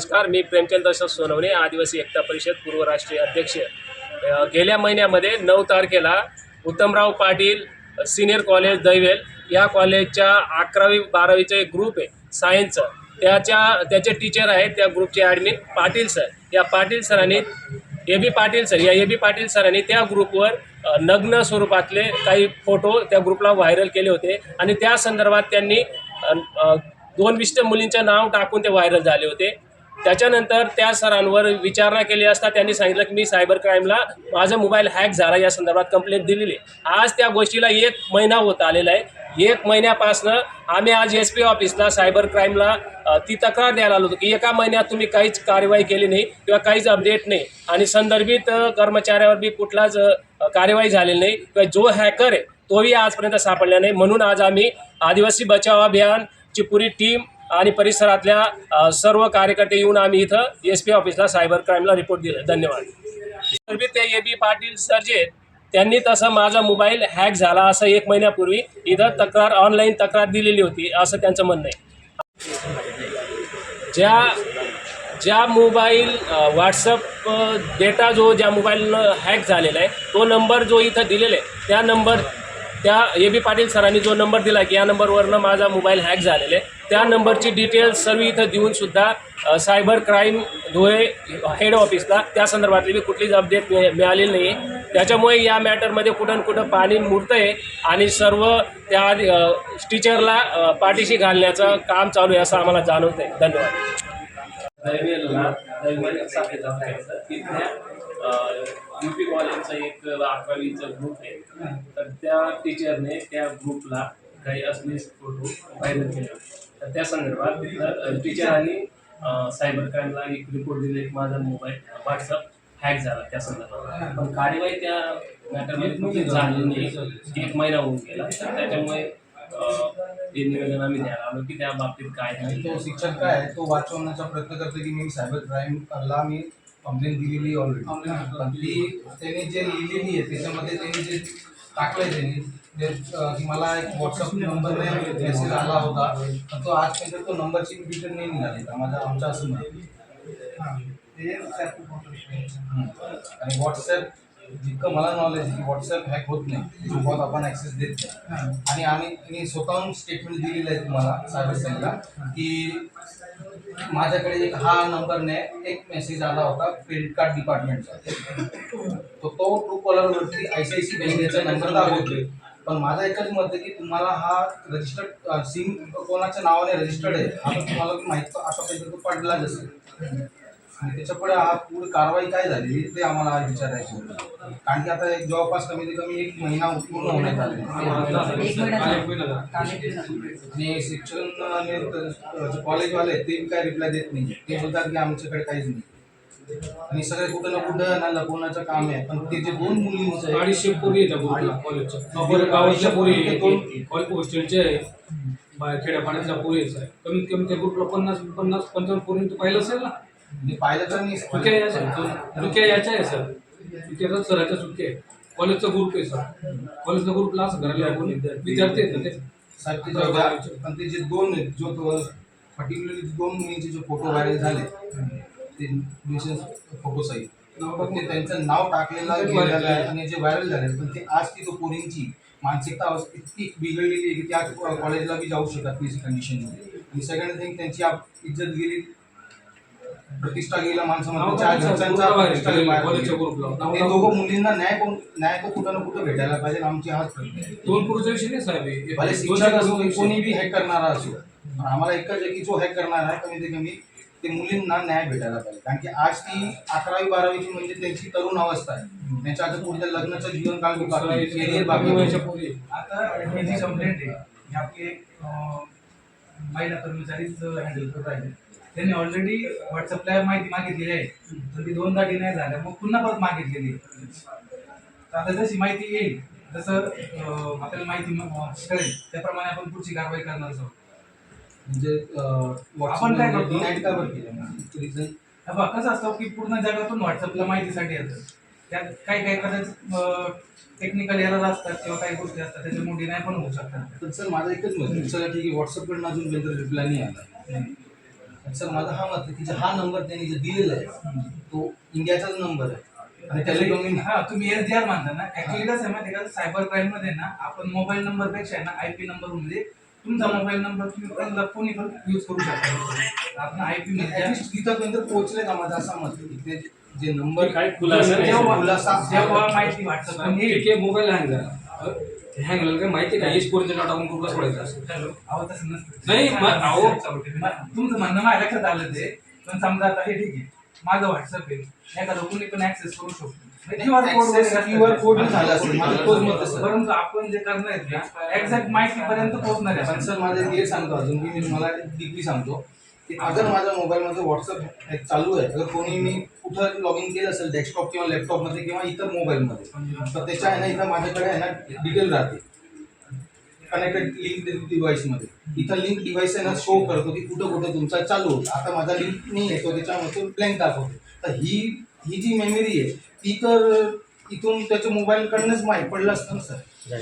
नमस्कार मी प्रेमचंद दशरथ सोनवणे आदिवासी एकता परिषद पूर्व राष्ट्रीय अध्यक्ष. गेल्या महिन्यामध्ये नऊ तारखेला उत्तमराव पाटील सिनियर कॉलेज दैवेल या कॉलेजच्या अकरावी बारावीचं एक ग्रुप आहे सायन्सचं त्याच्या त्याचे टीचर आहेत त्या ग्रुपचे ॲडमिन पाटील सर. या पाटील सरांनी ए बी पाटील सर या ए बी पाटील सरांनी त्या ग्रुपवर नग्न स्वरूपातले काही फोटो त्या ग्रुपला व्हायरल केले होते आणि त्या संदर्भात त्यांनी दोन विशिष्ट मुलींचं नाव टाकून ते व्हायरल झाले होते. त्याच्यानंतर त्या सरांवर विचारणा केली असता त्यांनी सांगितलं की मी सायबर क्राईमला माझा मोबाईल हॅक झाला या संदर्भात कंप्लेंट दिलेली आहे. आज त्या गोष्टीला एक महिना होत आलेला आहे एक महिन्यापासनं आम्ही आज एस पी ऑफिसला सायबर क्राईमला ती तक्रार द्यायला आलो होतो की एका महिन्यात तुम्ही काहीच कार्यवाही केली नाही किंवा काहीच अपडेट नाही आणि संदर्भित कर्मचाऱ्यावर बी कुठलाच कार्यवाही झालेली नाही किंवा जो हॅकर आहे तोही आजपर्यंत सापडला नाही म्हणून आज आम्ही आदिवासी बचाव अभियानची पुरी टीम आणि परिसरातल्या सर्व कार्यकर्ते येऊन आम्ही इथं एस पी ऑफिसला सायबर क्राईमला रिपोर्ट दिला. धन्यवाद. ते ए बी पाटील सर जे त्यांनी तसं माझा मोबाईल हॅक झाला असं एक महिन्यापूर्वी इथं तक्रार ऑनलाईन तक्रार दिलेली होती असं त्यांचं म्हणणं आहे. ज्या ज्या मोबाईल व्हॉट्सअप डेटा जो ज्या मोबाईलनं हॅक झालेला आहे तो नंबर जो इथं दिलेला आहे त्या नंबर त्या ए बी पाटील सरांनी जो नंबर दिला की या नंबरवरनं माझा मोबाईल हॅक झालेला आहे. त्या नंबरची डिटेल्स सर्व इथं देऊनसुद्धा सायबर क्राईम धुळे हेड ऑफिसला त्या संदर्भातली मी कुठलीच अपडेट मिळालेली नाही आहे त्याच्यामुळे या मॅटरमध्ये कुठं न कुठं पाणी मुरतं आहे आणि सर्व त्या टीचरला पाठीशी घालण्याचं काम चालू आहे असं आम्हाला जाणवतं आहे धन्यवाद दैवेलला दैवेल तिथल्या यू पी कॉलेजचा एक अकरावीचा ग्रुप आहे. तर त्या टीचरने त्या ग्रुपला काही असलेले फोटो व्हायरल केले. तर त्या संदर्भात तिथलं टीचरांनी सायबर क्राईमला एक रिपोर्ट दिला एक माझा मोबाईल व्हॉट्सअप हॅक झाला त्या संदर्भात. पण कार्यवाही त्या मॅटरमध्ये झाली नाही. एक महिना होऊन गेला. तर त्याच्यामुळे ते निवेदन आम्ही द्यायला आलो की त्या बाबतीत काय आणि नाही. तो शिक्षक काय आहे? तो वाचवण्याचा प्रयत्न करतो की मी सायबर क्राईमला मी कंप्लेंट दिलेली ऑलरेडी पण ती त्याने जे लिहिलेली आहे त्याच्यामध्ये त्यांनी जे टाकलंय त्यांनी. मला एक व्हॉट्सअप नंबरने मेसेज आला होता. तो आजपर्यंत तो नंबरची डिटेल नाही निघाली माझा आमचा असं नाही. आणि व्हॉट्सॲप जितकं मला नॉलेज आहे की व्हॉट्सॲप हॅक होत नाही. ग्रुपात आपण ॲक्सेस देत नाही. आणि आम्ही स्वतःहून स्टेटमेंट दिलेलं आहे तुम्हाला सायबर सेलला की माझ्याकडे एक हा नंबरने एक मेसेज आला होता क्रेडिट कार्ड डिपार्टमेंटचा तो तो ट्रू कॉलरवरती आय सी आय सी बँकेचा नंबर दाखवतोय. पण माझा एकच मत आहे की तुम्हाला हा रजिस्टर्ड सिम कोणाच्या नावाने रजिस्टर्ड आहे आता तुम्हाला माहिती आतापर्यंत तो पडलाच असेल. आणि त्याच्यापुढे हा पुढे कारवाई काय झाली ते आम्हाला आज विचारायचं होतं. कारण की आता एक जवळपास कमीत कमी एक महिना पूर्ण होण्यात आले आणि शिक्षण कॉलेजवाले ते बी काय रिप्लाय देत नाही ते बोलतात की आमच्याकडे काहीच नाही. आणि सगळे कुठं ना कुठं ना लपवण्याचं काम आहे. पण ते जे दोन आहे अडीचशे पोरी ग्रुपला कॉलेजच्या. पोरी ते हॉस्टेलचे आहे. बाहेर खेड्यापाड्यातल्या पोरी. कमीत कमी त्या ग्रुपला पन्नास पन्नास पंचावन्न पोरी तू पाहिलं असेल ना. मी पाहिलं तर मी चुक्या याच्या आहे चुक्या याच्या आहे सर. चुक्या सराच्या चुक्या आहे. कॉलेजचा ग्रुप आहे सर. कॉलेजचा ग्रुपला असं करायला आपण विद्यार्थी आहेत ना ते. साहेब ते जेव्हा- पण ते जे दोन आहेत, जो पर्टिक्युलरली दोन मुलींचे जे फोटो व्हायरल झाले ते फोटो सहित पण ते त्यांचं नाव टाकलेलं गेलेलं आहे आणि जे व्हायरल झाले पण ते आज ती तो पोरींची मानसिकता अवस्था इतकी बिघडलेली आहे की त्या कॉलेजला बी जाऊ शकत नाही कंडिशनमध्ये आणि सेकंड थिंग त्यांची आप- इज्जत गेली. प्रतिष्ठा गेला माणसामध्ये चार घरच्यांचा प्रतिष्ठा गेला. कॉलेजच्या ग्रुपला ते दोघं मुलींना न्याय कोण न्याय तो कुठं ना कुठं भेटायला पाहिजे आमची हाच प्रयत्न आहे दोन पुरुषा विषयी नाही साहेब हे. भले शिक्षक असो. कोणी बी हॅक करणारा असो पण आम्हाला एकच आहे की जो हॅक करणार आहे कमीत कमी ते मुलींना न्याय भेटायला पाहिजे कारण की आज ती अकरावी बारावीची म्हणजे त्यांची तरुण अवस्था आहे त्यांच्या आता पुढच्या लग्नाचं जीवनकाल बी बाकी आहे, करिअर बाकी कमी आहे. वयाच्या पोरी आहेत. आता ही जी कंप्लेंट आहे ही आपली एक अं, महिला कर्मचारीच हँडल करत आहे. त्यांनी ऑलरेडी व्हॉट्सअपला माहिती मागितलेली आहे. तर ती दोनदा डिनाय झाल्या. मग पुन्हा परत मागितलेली आहे. तर आता जशी माहिती येईल तसं अं, आपल्याला माहिती कळेल. त्याप्रमाणे आपण पुढची कारवाई करणार आहोत. म्हणजे आपण काय करतो? रिझन कसं असतं की पूर्ण जगातून व्हॉट्सअपला माहितीसाठी येतं. त्यात काही काही कदाचित टेक्निकल एरर असतात किंवा काही गोष्टी असतात त्याच्यामुळे डिनाय पण होऊ शकतात. तर सर माझं एकच मत आहे. चला ठीक आहे व्हॉट्सअपकडून अजूनपर्यंत रिप्लाय नाही आला. सर माझा हा मत आहे की जो हा नंबर त्यांनी जो दिलेला आहे तो इंडियाचाच नंबर आहे. आणि मी हा तुम्ही एस डी आर मानता ना? ऍक्च्युली कसं आहे माहिती आहे का? सायबर क्राईममध्ये ना आपण मोबाईल नंबरपेक्षा आहे ना आय पी नंबर म्हणजे तुमचा मोबाईल नंबर तुम्ही कोणी पण युज करू शकता. आपण आय पी ऍटलिस्ट तिथपर्यंत पोहोचले का माझा असा मत आहे की ते जे नंबर काही खुलासा जेव्हा माहिती आहे मोबाईल हँग झाला. हँग झाला काय माहिती आहे का हे स्पोरचे डाटा टाकून ग्रुपला सोडायचा असं हॅलो. अहो तसं नसतं. नाही, तुमचं म्हणणं माझ्या लक्षात आलं ते. पण समजा आता हे ठीक आहे. माझं व्हॉट्सअप आहे एखादं कुणी पण ऍक्सेस करू शकतो. QR code वगैरे असतात. क्यूआर कोड झाला असेल माझं तोच मत आहे सर परंतु आपण जे करणार आहेत ना एक्झॅक्ट माहिती पर्यंत पोहोचणार आहे. पण सर माझं एक सांगतो अजून की मी तुम्हाला डीपली सांगतो की अगर माझ्या मोबाईलमध्ये व्हॉट्सअप चालू आहे अगर कोणी मी कुठं लॉग इन केलं असेल डेस्कटॉप किंवा लॅपटॉपमध्ये किंवा इतर मोबाईलमध्ये तर त्याच्या आहे ना इथं माझ्याकडे आहे ना डिटेल राहते. कनेक्टेड लिंक डिव्हाइसमध्ये इथं लिंक डिव्हाइस आहे ना शो करतो की कुठं कुठं तुमचा चालू होतो. आता माझा लिंक नाही आहे तो ब्लँक दाखवतो. तर ही ही जी मेमरी आहे ती तर इथून त्याच्या मोबाईलकडनंच माहीत पडलं असतं ना सर